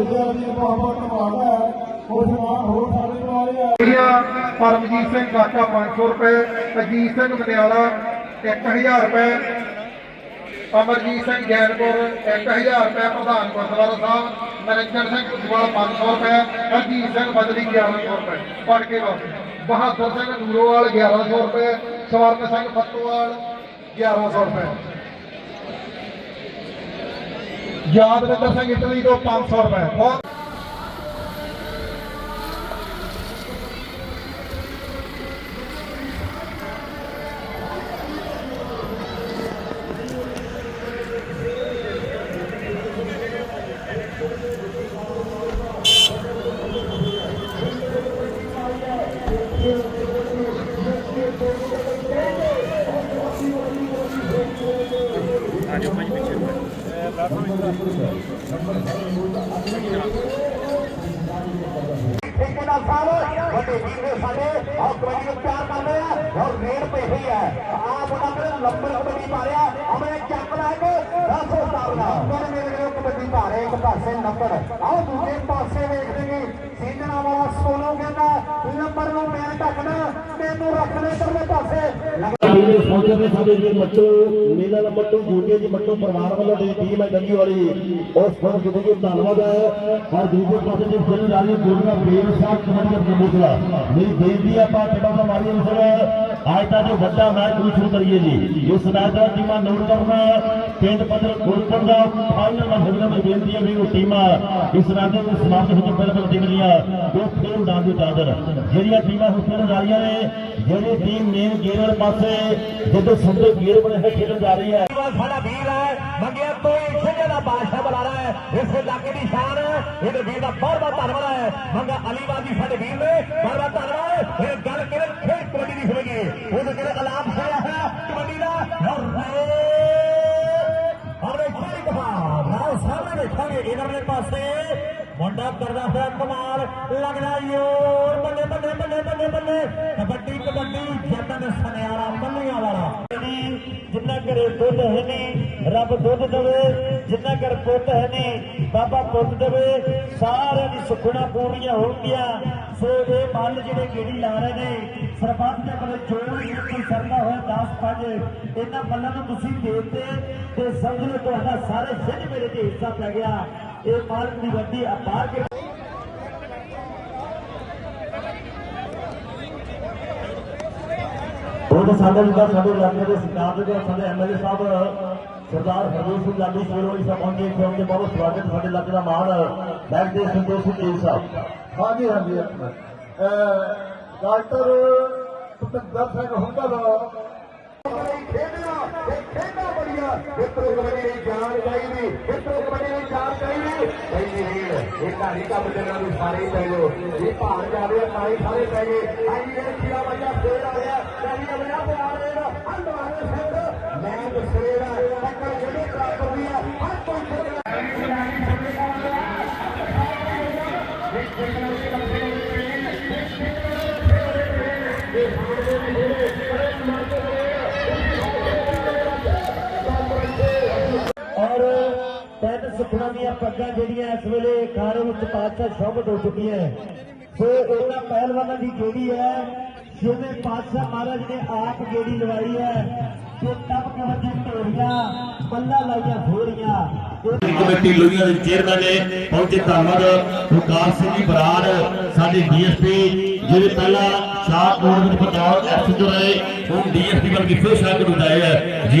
ਸਵਾਲ ਪਰਮਜੀਤ ਸਿੰਘ ਕਾਕਾ 500 ਰੁਪਏ ਅਜੀਤ ਸਿੰਘ ਮਨਿਆਲਾ 1000 ਰੁਪਏ, ਅਮਰਜੀਤ ਸਿੰਘ ਜੈਨਪੁਰ 1000 ਰੁਪਏ, ਪ੍ਰਧਾਨ ਗੁਰਦੁਆਰਾ ਸਾਹਿਬ, ਨਰਿੰਦਰ ਸਿੰਘ ਕੁਸ਼ਵਾਲ 500 ਰੁਪਏ ਹਰਜੀਤ ਸਿੰਘ ਬਦਲੀ 1100 ਰੁਪਏ। ਪੜ ਕੇ ਬਸ ਬਹਾਦਰ ਸਿੰਘ ਨੂਰੋਵਾਲ 1100 ਰੁਪਏ, ਸਵਰਨ ਸਿੰਘ ਫੱਤੋਵਾਲ 1100 ਰੁਪਏ। ਯਾਦਵਿੰਦਰ ਸਿੰਘ ਇਟਲੀ ਤੋਂ 500 ਰੁਪਏ। ਬਹੁਤ ਠੇਕੇਦਾਰ ਸਾਹਿਬ ਵੱਡੇ ਵੀਰ ਨੇ ਸਾਡੇ ਔਰ ਕਬੱਡੀ ਨੂੰ ਪਿਆਰ ਕਰਦੇ ਆ ਔਰ ਰੇਡ ਪਈ ਹੋਈ ਹੈ ਆ ਮੁੰਡਾ ਮੇਰੇ ਲੰਬਰ ਕਬੱਡੀ ਪਾ ਰਿਹਾ ਹਮੇ ਚੱਕ ਲੈ ਕੇ 10 ਸਟਾਰ ਦਾ ਪਰ ਮੇਰੇ ਕੋਲ ਕਬੱਡੀ ਪਾ ਰਿਹਾ ਇੱਕ ਪਾਸੇ ਨੰਬਰ ਆਓ ਦੂਜੇ ਪਾਸੇ ਵੇਖਦੇ ਨੇ ਸੀਜਣਾ ਵਾਲਾ ਸੋਨੋ ਕਹਿੰਦਾ ਨੰਬਰ ਨੂੰ ਮੈਂ ਢੱਕਣਾ ਮੈਨੂੰ ਰੱਖਣੇ ਤਰਲੇ ਪਾਸੇ ਮੇਰੇ ਸਪਾਂਸਰ ਸਾਡੇ ਜੀ ਮੱਟੂ, ਮੇਲਾ ਦਾ ਮੱਟੂ ਜੂਨੀਅਰ ਜੀ ਮੱਟੂ, ਪਰਿਵਾਰ ਵੱਲੋਂ ਜਿਹੜੀ ਟੀਮ ਹੈ ਗੰਗੀ ਵਾਲੀ ਉਸ ਪਰ ਕਿਤੇ ਕਿ ਧੰਨਵਾਦ ਹੈ। ਔਰ ਦੂਜੇ ਪਾਸੇ ਜੀ ਫਿਲ ਰਾਣੀ ਗੁਰਨਾ ਬੇਰ ਸਾਹਿਬ ਕਮੇਟੀ ਦਾ ਮੇਰੀ ਬੇਨਤੀ ਹੈ, ਆਪਾਂ ਟਿਕਾ ਦਾ ਮਾਰੀ ਅਨਸਰ ਅੱਜ ਦਾ ਜੋ ਵੱਡਾ ਮੈਚ ਨੂੰ ਸ਼ੁਰੂ ਕਰੀਏ ਜੀ। ਇਸ ਮੈਚ ਟੀਮਾਂ ਨੋਟ ਕਰਨਾ ਪਿੰਡ ਪੱਧਰ ਗੁਰਪੁਰ ਦਾ ਫਾਈਨਲ ਦਾ ਹੋਣਾ ਮੇਰੀ ਬੇਨਤੀ ਹੈ ਵੀ ਉਹ ਟੀਮਾਂ ਇਸ ਮੈਚ ਦੇ ਸਮਾਪਤ ਹੋਣ ਤੋਂ ਪਹਿਲਾਂ ਟੀਮ ਦੀਆਂ ਜੋ ਖੇਡ ਮੈਦਾਨ ਦੀ ਚਾਦਰ ਜਿਹੜੀਆਂ ਟੀਮਾਂ ਹੁਸਨ ਜਾ ਰਹੀਆਂ ਨੇ ਜਿਹੜੀ ਟੀਮ ਮੇਨ ਗੇਅਰ ਵਾਲੇ ਪਾਸੇ ਜਦੋਂ ਸੰਦੇ ਗੇਅਰ ਬਣੇ ਹੋਏ ਖੇਡਣ ਜਾ ਰਹੀ ਹੈ। ਸਾਡਾ ਵੀਰ ਹੈ, ਮੰਗਿਆ ਕੋਈ ਸਿੱਧੇ ਦਾ ਬਾਦਸ਼ਾਹ ਬੁਲਾ ਰਿਹਾ ਹੈ। ਇਸ ਇਲਾਕੇ ਦੀ ਸ਼ਾਨ ਹੈ ਇਹਦੇ ਵੀਰ ਦਾ ਬਹੁਤ ਬਹੁਤ ਧੰਨਵਾਦ ਹੈ। ਮੰਗਾ ਅਲੀਵਾਲ ਜੀ ਸਾਡੇ ਵੀਰ ਨੇ ਬਹੁਤ ਬਹੁਤ ਧੰਨਵਾਦ। ਹੈ ਇਹ ਗੱਲ ਕਿਹੜੇ ਖੇਡ ਕਬੱਡੀ ਦੀ ਹੋਵੇਗੀ? ਉਹਦੇ ਕਿਹੜੇ ਇਲਾਮ ਹੋਇਆ ਹੈ ਕਬੱਡੀ ਦਾ ਔਰ ਆਪਣੇ ਖੇਡ ਕਪਾ ਨਾਲ ਸਾਹਮਣੇ ਦੇਖਾਂਗੇ ਇਹਨਾਂ ਦੇ ਪਾਸੇ। ਮੁੰਡਾ ਕਰਦਾ ਹੋਇਆ ਕਮਾਲ, ਲੱਗਦਾ ਯੋਰ ਬੱਲੇ ਬੱਲੇ ਬੱਲੇ ਬੱਲੇ ਬੱਲੇ ਕਬੱਡੀ ਕਬੱਡੀ ਜਤਨ ਸਨਿਆਰਾ ਮੰਨੀਆਂ ਵਾਲਾ। ਜਿੰਨਾ ਘਰੇ ਦੁੱਧ ਹੈ ਨਹੀਂ, ਰੱਬ ਦੁੱਧ ਦੇਵੇ। ਜਿੰਨਾ ਘਰ ਪੁੱਤ ਹੈ ਨਹੀਂ, ਬਾਬਾ ਪੁੱਤ ਦੇਵੇ। ਸਾਰਿਆਂ ਦੀ ਸੁਖਣਾ ਪੂਰੀਆਂ ਹੋਣਗੀਆਂ। ਸੋ ਇਹ ਮੱਲ ਜਿਹੜੇ ਗੇੜੀ ਲਾ ਰਹੇ ਨੇ ਸਰਪੰਚ ਦੇ ਕੋਲ ਜੋ ਕੋਈ ਸਰਦਾ ਹੋਇਆ 10 ਪੰਜ। ਇਹਨਾਂ ਮੱਲਾਂ ਨੂੰ ਤੁਸੀਂ ਦੇਤੇ ਤੇ ਸਮਝ ਲਓ ਤੁਹਾਡਾ ਸਾਰੇ ਸਿੱਧ ਮੇਰੇ ਤੇ ਹਿੱਸਾ ਪੈ ਗਿਆ। ਇਹ ਮਾਲਕ ਦੀ ਵੱਡੀ ਅਪਾਰ ਕੇ ਉਹ ਤਾਂ ਜਿੱਦਾਂ ਸਾਡੇ ਇਲਾਕੇ ਦੇ ਸਰਕਾਰ ਦੇ ਸਾਡੇ ਐਮਐਲਏ ਸਾਹਿਬ, ਸਰਦਾਰ ਹਰਜੀਤ ਸਿੰਘ ਲਾਡੀ ਸ਼ੇਰੋਈ ਸਾਹਿਬ ਪਹੁੰਚੇ, ਇੱਥੇ ਉਹਨਾਂ ਦੇ ਬਹੁਤ ਸਵਾਗਤ ਸਾਡੇ ਇਲਾਕੇ ਦਾ ਮਾਣ ਬੈਕ ਦੇ ਸੰਤੋਸ਼ ਸਿੰਘ ਜੀ ਸਾਹਿਬ। ਹਾਂਜੀ ਹਾਂਜੀ ਡਾਕਟਰ ਭੁਪਿੰਦਰ ਸਿੰਘ ਹੁੰਦਲ ਖੇਡਣਾ ਇਹ ਖੇਡਾਂ ਬੜੀਆਂ ਕਬੱਡੀ ਦੀ ਜਾਨ ਚਾਹੀਦੀ ਮਿੱਤਰੋ ਕਬੱਡੀ ਦੀ ਜਾਨ ਚਾਹੀਦੀ ਪਹਿਲੀ ਰੀਲ ਇਹ ਘਾਰੀ ਕੰਮ ਚੱਲਣਾ ਵੀ ਸਾਰੇ ਪੈ ਜਾਓ ਇਹ ਭਾਰ ਜਾਵੇ ਤਾਂ ਹੀ ਸਾਰੇ ਪੈ ਗਏ। ਆਈ ਇਹ ਖੀਰਾ ਬੱਚਾ ਫੇਰ ਆ ਗਿਆ। ਚਾਹੀ ਪਿਆਰ ਦੇਗਾ ਹੰਡ ਪੱਗਾਂ ਜਿਹੜੀਆਂ ਇਸ ਵੇਲੇ ਖਾਰੇ ਵਿੱਚ ਪਾਤਸ਼ਾਹ ਸ਼ੋਭਤ ਹੋ ਚੁੱਕੀਆਂ ਸੋ ਇਹਨਾਂ ਪਹਿਲਵਾਨਾਂ ਦੀ ਗੇੜੀ ਹੈ, ਜਿਵੇਂ ਪਾਤਸ਼ਾਹ ਮਹਾਰਾਜ ਨੇ ਆਪ ਗੇੜੀ ਲਵਾਈ ਹੈ ਤੇ ਤਬ ਕਵਜੀ ਢੋਲੀਆਂ ਬੱਲਾ ਲਾਈਆਂ ਘੋੜੀਆਂ ਕਮੇਟੀ ਲੋਹੀਆਂ ਦੇ ਚੇਅਰਮੈਨ ਨੇ ਪਹੁੰਚੇ ਧੰਨਵਾਦ। ਵਿਕਾਸ ਸਿੰਘ ਜੀ ਬਰਾੜ, ਸਾਡੇ ਡੀਐਸਪੀ, ਜਿਹੜੇ ਪਹਿਲਾਂ ਸ਼ਾਹ ਵਿੱਚ ਬਤੌਰ ਐਸਐਚਓ ਰਹੇ, ਹੁਣ ਡੀਐਸਪੀ ਬਣ ਕੇ ਫਿਰ ਸ਼ਾਹ ਕੋਟ ਹੈ। ਜੀ।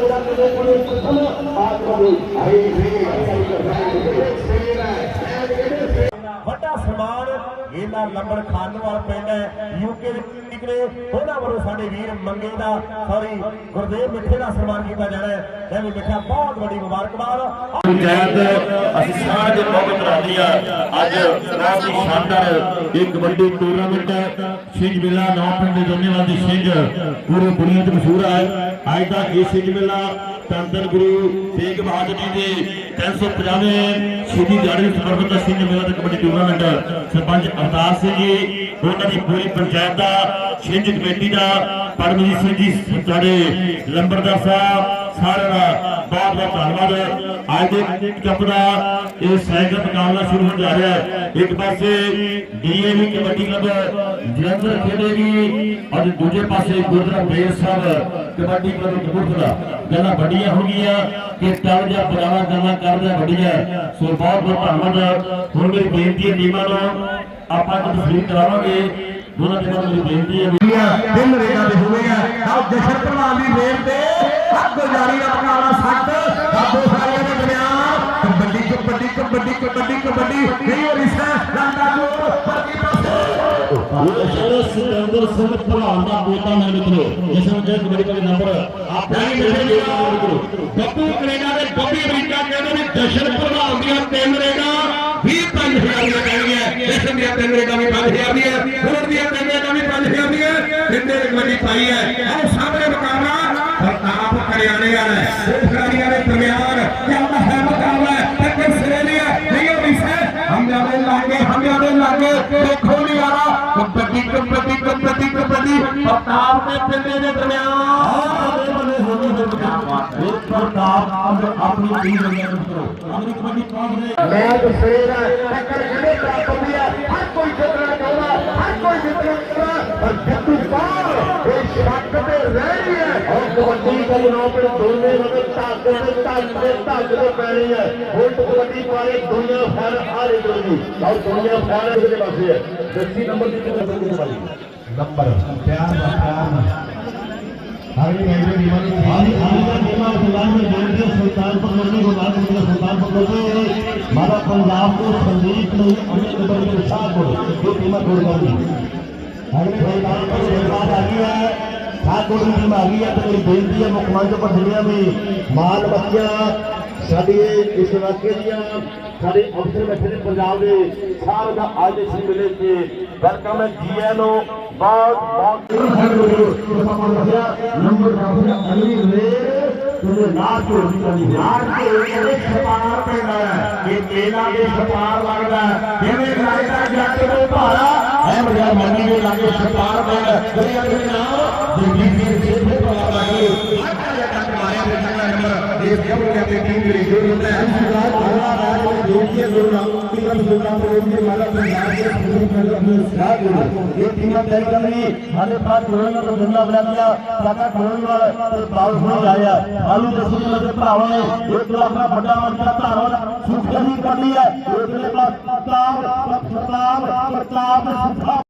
ਵੱਡਾ ਸਨਮਾਨ ਇਹਨਾਂ ਲੰਬੜ ਖਾਨਵਾਲ ਪਿੰਡ ਹੈ ਯੂਕੇ ਦੇ ਨਿਕਲੇ। ਉਹਨਾਂ ਵੱਲੋਂ ਸਾਡੇ ਵੀਰ ਮੰਗੇ ਦਾ ਸੌਰੀ ਗੁਰਦੇਵ ਮਿੱਠੇ ਦਾ ਸਨਮਾਨ ਕੀਤਾ ਜਾਣਾ ਹੈ। ਇਹ ਵੀ ਮਿੱਠਾ, ਬਹੁਤ ਵੱਡੀ ਮੁਬਾਰਕਬਾਦ। ਪੰਚਾਇਤ, ਅਸੀਂ ਸਾਂਝ ਬਹੁਤ ਰਾਦੀ ਆ ਅੱਜ ਬਹੁਤ ਹੀ ਸ਼ਾਨਦਾਰ ਇੱਕ ਵੱਡੀ ਟੂਰਨਾਮੈਂਟ ਛਿੰਝ ਮੇਲਾ, ਨੌ ਪਿੰਡ ਦੇ ਜੰਨੇਵਾਲ ਦੀ ਛਿੰਝ ਪੂਰੇ ਦੁਨੀਆ 'ਚ ਮਸ਼ਹੂਰ ਹੈ ਅੱਜ ਦਾ ਇਹ ਛਿੰਝ ਮੇਲਾ ਤੰਦਰ ਗੁਰੂ ਤੇਗ ਬਹਾਦਰ ਜੀ ਦੇ 350ਵੇਂ ਸ਼ਹੀਦੀ ਦਿਹਾੜੇ ਨੂੰ ਸਮਰਪਿਤ ਛਿੰਝ ਮੇਲਾ ਤੇ ਕਬੱਡੀ ਟੂਰਨਾਮੈਂਟ ਸਰਪੰਚ ਅਵਤਾਰ ਸਿੰਘ ਜੀ, ਉਹਨਾਂ ਦੀ ਪੂਰੀ ਪੰਚਾਇਤ ਦਾ, ਛਿੰਝ ਕਮੇਟੀ ਦਾ, ਪਰਮਜੀਤ ਸਿੰਘ ਜੀ, ਸਾਡੇ ਲੰਬਰਦਾਰ ਸਾਹਿਬ ਸਾਰਿਆਂ ਦਾ ਬਹੁਤ ਬਹੁਤ ਧੰਨਵਾਦ। ਅੱਜ ਦੇ ਕੱਪ ਦਾ ਇਹ ਸਾਈਕਲ ਮੁਕਾਬਲਾ ਸ਼ੁਰੂ ਹੋਣ ਜਾ ਰਿਹਾ ਹੈ। ਇੱਕ ਪਾਸੇ ਡੀਏਵੀ ਕਬੱਡੀ ਕਲੱਬ ਜਲੰਧਰ ਖੇਡੇਗੀ ਔਰ ਦੂਜੇ ਪਾਸੇ ਗੁਰਦੁਆਰਾ ਬੇਰ ਸਾਹਿਬ ਕਬੱਡੀ ਕਲੱਬ ਕਪੂਰਥਲਾ। ਗੱਲਾਂ ਵੱਡੀਆਂ ਹੋ ਗਈਆਂ ਕਿ ਟਲ ਜਾਂ ਬਗਾਵਾ ਗੱਲਾਂ ਕਰਦਾ ਵੱਡੀਆਂ। ਸੋ ਬਹੁਤ ਬਹੁਤ ਧੰਨਵਾਦ। ਹੁਣ ਮੇਰੀ ਬੇਨਤੀ ਹੈ ਟੀਮਾਂ ਨੂੰ, ਆਪਾਂ ਤਸਵੀਰ ਕਰਾਵਾਂਗੇ। ਦੋਨਾਂ ਟੀਮਾਂ ਨੂੰ ਮੇਰੀ ਬੇਨਤੀ ਹੈ। ਦਿਨ ਰੇਗਾ ਦੇ ਹੋਏ ਆ ਆਹ ਜਸ਼ਨ ਪ੍ਰਧਾਨ ਦੀ ਰੇਲ ਤੇ ਹੱਥ ਗੁਜ਼ਾਰੀ ਦਾ ਪਕਾਲਾ ਸੱਟ ਆਪੋ ਸਾਰਿਆਂ ਦੇ ਦਰਮਿਆਨ ਕਬੱਡੀ ਕਬੱਡੀ ਕਬੱਡੀ ਕਬੱਡੀ ਕਬੱਡੀ ਨਹੀਂ ਹੋ ਰਿਸਾ ਲੰਡਾ ਨੂੰ ਪਰਕੀ ਪਾਸੇ ਇਹ ਸਿਕੰਦਰ ਸਿੰਘ ਭਲਵਾਨ ਦਾ ਪੋਤਾ ਮੇਰੇ ਮਿੱਤਰੋ ਜਿਸ ਨੂੰ ਜੇ ਕਬੱਡੀ ਦਾ ਨੰਬਰ ਆਪਣਾ ਹੀ ਮੇਰੇ ਮਿੱਤਰੋ ਬੱਬੂ ਕੈਨੇਡਾ ਦੇ ਬੱਬੀ ਅਮਰੀਕਾ ਕਹਿੰਦੇ ਨੇ ਜਸ਼ਨ ਭਲਵਾਨ ਦੀਆਂ ਤਿੰਨ ਰੇਗਾ 25000 ਦੀਆਂ ਕਹਿਣਗੀਆਂ। ਦੀਆਂ ਤਿੰਨ ਰੇਗਾ ਵੀ 5000 ਦੀਆਂ ਹੋਰ ਦੀਆਂ ਤਿੰਨ ਰੇਗਾ ਵੀ 5000 ਦੀਆਂ ਤਿੰਨੇ ਕਬੱਡੀ ਪਾਈ ਹੈ ਆਹ ਸਾਹਮਣੇ ਮੁਕਾਬਲਾ ਪ੍ਰਤਾਪ ਕਰਿਆਣੇ ਵਾਲਾ ਹੈ। ਉਹ ਖਿਡਾਰੀਆਂ ਦੇ ਦਰਮਿਆਨ ਚੱਲਦਾ ਹੈ ਮੁਕਾਬਲਾ। ਟੱਕਰ ਸਿਰੇ ਦੀ ਹੈ ਨਹੀਂ ਹੋ ਰਹੀ ਹੈ। ਹਮਿਆਂ ਦੇ ਲਾਗੇ ਹਮਿਆਂ ਦੇ ਲਾਗੇ। ਦੇਖੋ ਨਿਆਰਾ ਕਬੱਡੀ ਕਬੱਡੀ ਕਬੱਡੀ ਕਬੱਡੀ ਪ੍ਰਤਾਪ ਤੇ ਪਿੰਡੇ ਦੇ ਦਰਮਿਆਨ। ਇਹ ਪ੍ਰਤਾਪ ਆਪਣੀ ਟੀਮ ਦੇ ਮਿੱਤਰੋ ਆਪਣੀ ਕਬੱਡੀ ਪਾਉਣ ਦੇ ਮੈਚ ਫੇਰ ਹੈ ਟੱਕਰ ਜਿਹੜੇ ਪ੍ਰਾਪਤ ਹੈ और कबड्डी का नाम पर दोनों मदरता कबड्डी मदरता जो पहले ही है वो कबड्डी पारे दुनिया फैल आ रही होगी और दुनिया फैल रही होगी बस ये दूसरी नंबर की तरफ से कुछ बाली नंबर प्यार प्यार आगे आगे दीवानी आगे आगे दीवानी सुल्तान में जाएंगे सुल्तान पकड़ने को बाद में सुल्तान पकड़ते हैं मारा पंजाब को संदीप ने अन्य कंपनी के साथ बोले जो कीमत बोल रही है आगे सुल्तान पर बेकार आगे है ਖਾਸ ਕੋਟ ਦੀ ਟੀਮ ਆ ਗਈ ਹੈ ਤੇ ਮੇਰੀ ਬੇਨਤੀ ਹੈ ਮੁੱਖ ਮੰਤਰੀ ਪਰ ਜਿੰਨੀਆਂ ਵੀ ਮਾਲ ਬੱਚਿਆਂ, ਸਾਡੇ ਇਸ ਇਲਾਕੇ ਦੀਆਂ ਸਾਡੇ ਅਫਸਰ ਬੈਠੇ ਨੇ ਪੰਜਾਬ ਦੇ ਸਾਰੇ ਦਾ ਅੱਜ ਇਸ ਮਿਲੇ ਤੇ ਵੈਲਕਮ ਹੈ ਜੀਐਨਓ ਬਹੁਤ ਬਹੁਤ ਨੰਬਰ 10 ਅਗਲੀ ਰੇਲ ਤੇ ਨਾਰ ਤੋਂ ਨਾਰ ਤੋਂ ਇਹ ਸਰਕਾਰ ਪੈਂਦਾ ਹੈ ਇਹ ਮੇਲਾ ਦੇ ਸਰਕਾਰ ਲੱਗਦਾ ਜਿਵੇਂ ਲੱਗਦਾ ਜੱਟ ਨੂੰ ਭਾਰਾ ਹੈ ਬਾਜ਼ਾਰ ਮੰਡੀ ਦੇ ਲਾਗੇ ਸਰਕਾਰ ਪਿੰਡ ਜਿਹੜੇ ਆਪਣੇ ਨਾਮ ਜਗਜੀਤ ਸਿੰਘ ਸੇਠੇ ਪਰਿਵਾਰ ਲਾਗੇ ਹਰ ਕਾਇਆ ਟੱਕ ਮਾਰਿਆ ਤੇ ਚੰਗਾ ਨੰਬਰ। ਦੇਸ਼ ਦੇ ਮੁੰਡੇ ਤੇ ਟੀਮ ਦੇ ਜੋ ਹੁੰਦਾ ਹੈ। ਸਰਕਾਰ ਭਗਵਾਨ ਰਾਜ ਦੇ ਜੋਗੀ ਗੁਰੂ ਨਾਨਕ ਦੀ ਰਤਨ ਗੁਰੂ ਨਾਨਕ ਦੇਵ ਜੀ ਮਹਾਰਾਜ ਦੇ ਨਾਮ ਦੇ ये टीम तय कर रही हमारे पास कोरोना का धंधा बना दिया टाका कोरोना वाला पावर हो जाया आलू दसूरी लगे भरावा ने एक तो अपना बड़ा मंत्रा भरावा सुखी कर दी है एक के पास प्रताप प्रताप प्रताप सुखा